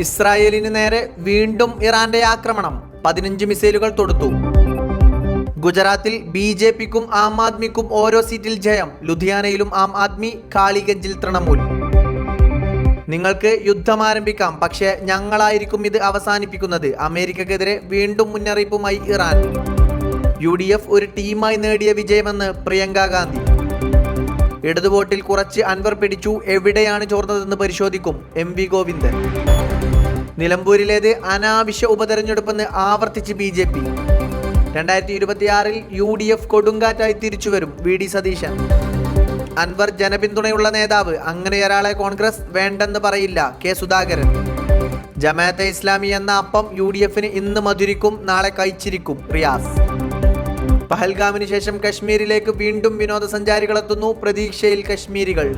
ഇസ്രായേലിന് നേരെ വീണ്ടും ഇറാന്റെ ആക്രമണം. പതിനഞ്ച് മിസൈലുകൾ തൊടുത്തു. ഗുജറാത്തിൽ ബി ജെ പിക്കും ആം ആദ്മിക്കും ഓരോ സീറ്റിൽ ജയം. ലുധിയാനയിലും ആം ആദ്മി കാളിഗഞ്ചിൽ തൃണമൂൽ. നിങ്ങൾക്ക് യുദ്ധം ആരംഭിക്കാം പക്ഷേ ഞങ്ങളായിരിക്കും ഇത് അവസാനിപ്പിക്കുന്നത്. അമേരിക്കക്കെതിരെ വീണ്ടും മുന്നറിയിപ്പുമായി ഇറാൻ. യു ഡി എഫ് ഒരു ടീമായി നേടിയ വിജയമെന്ന് പ്രിയങ്ക ഗാന്ധി. ഇടതു വോട്ടിൽ കുറച്ച് അൻവർ പിടിച്ചു. എവിടെയാണ് ചോർന്നതെന്ന് പരിശോധിക്കും എം വി ഗോവിന്ദൻ. നിലമ്പൂരിലേത് അനാവശ്യ ഉപതെരഞ്ഞെടുപ്പെന്ന് ആവർത്തിച്ച് ബി ജെ പി. രണ്ടായിരത്തി ഇരുപത്തിയാറിൽ യു ഡി എഫ് കൊടുങ്കാറ്റായി തിരിച്ചുവരും വി ഡി സതീശൻ. അൻവർ ജനപിന്തുണയുള്ള നേതാവ്. അങ്ങനെ ഒരാളെ കോൺഗ്രസ് വേണ്ടെന്ന് പറയില്ല കെ സുധാകരൻ. ജമാഅത്തെ ഇസ്ലാമി എന്ന അപ്പം യു ഡി എഫിന് ഇന്ന് മധുരിക്കും നാളെ കഴിച്ചിരിക്കും റിയാസ്. പഹൽഗാമിന് ശേഷം കശ്മീരിലേക്ക് വീണ്ടും വിനോദസഞ്ചാരികളെത്തുന്നു. പ്രതീക്ഷയിൽ കശ്മീരികൾ.